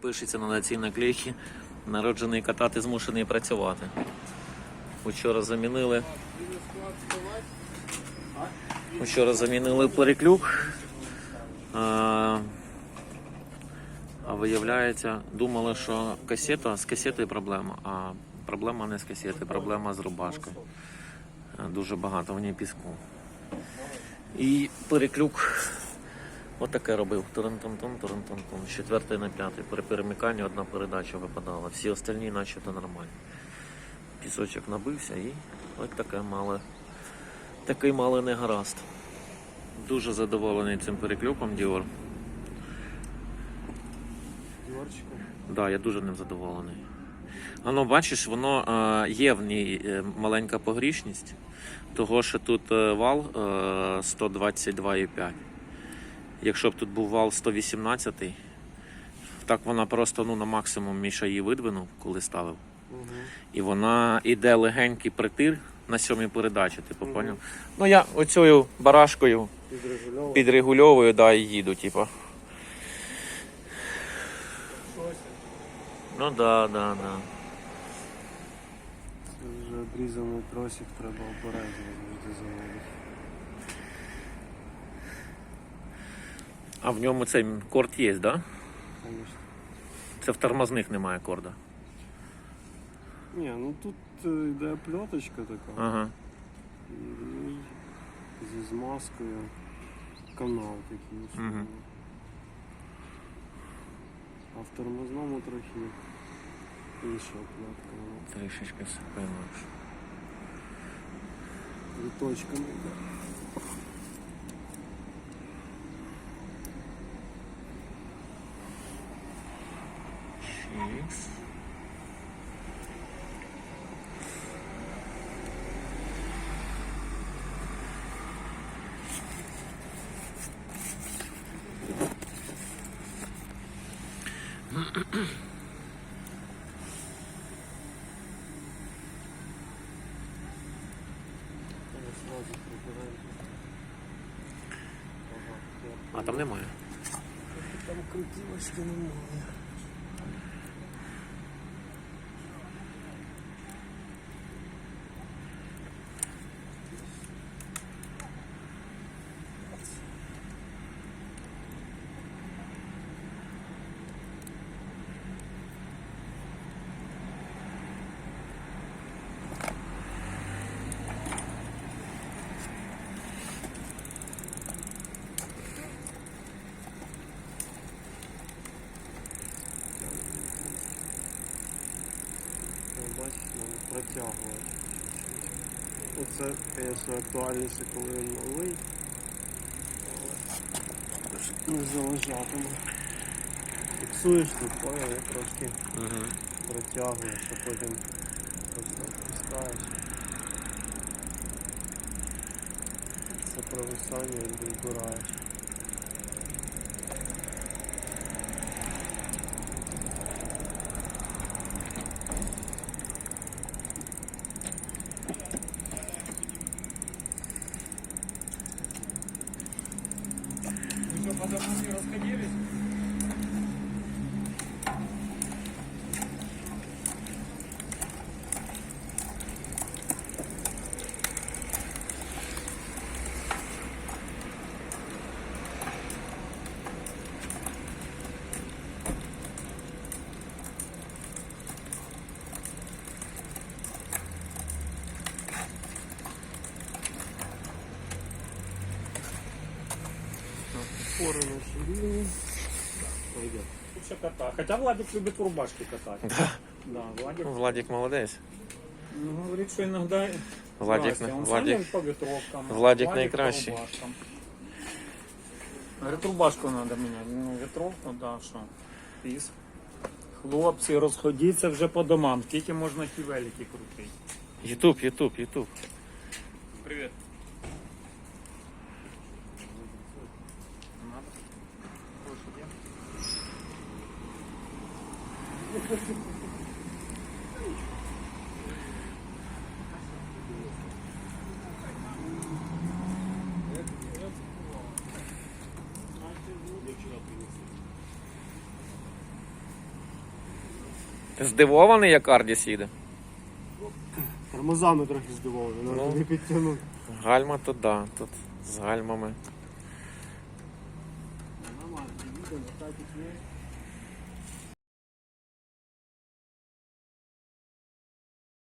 Пишеться на цій наклейці. Народжений катати змушений працювати. Вчора замінили. Вчора замінили переклюк. А, а виявляється, думали, що касета з касетою проблема, а проблема не з касетою, проблема з рубашкою. Дуже багато в ній піску. І переклюк отаке робив. З четвертої на п'ятий. При перемиканні одна передача випадала. Всі остальні начебто нормально. Пісочок набився і ось таке мале. Такий малий негаразд. Дуже задоволений цим переклюком Діор. Дворчиком. Да, я дуже ним задоволений. Воно, бачиш, воно е, є в ній е, маленька погрішність, того що тут е, вал е, 122,5. Якщо б тут був вал 118, так вона просто ну, на максимум Міша її видвинув, коли ставив. Угу. І вона іде легенький притир на сьомій передачі, типу, поняв? Ну я оцею барашкою підрегульовую, да, і їду, типу. Ну да, да, да. Це вже обрізаний тросик, треба обережно завжди заводити. А в ньому цей корд є, да? Звісно. Це в тормозних немає корда. Ні, ну тут е, йде пльоточка така. Ага. І зі змазкою канал такий. Мгм. А в тормозному трохи інша платка. вона Трішечки все інакше. Віточками йде. Чікс. Треба сразу прибираємо. Ага, А там немає. Там крутилочки немає. О, Бачиш, треба протягувати. Оце, звісно, актуальніше, коли він новий. Але Не заважатиме. Фіксуєш тут, понял, я трошки Угу. протягуєш, а потім просто відпускаєш. Це провисання і Опори на ширині. Пойдет. Все кота. Хотя Владик любит в рубашке катать. Да. Да, Владик. Владик молодець. Ну, говорит, что иногда... Владик, Здрасте, он Владик. сам по ветровкам. а Владик по найкращий. рубашкам. Говорит, рубашку надо менять. Ну, ветровку, да, що. Піс. Хлопці, розходіться вже по домам. Скільки можна ті велики крутити? Ютуб, Ютуб, Ютуб. Привіт. Здивований, як Ардіс їде. Тормозами трохи здивований, Ну. не підтягнути. Гальма то да, тут з гальмами. Нормально, такі є.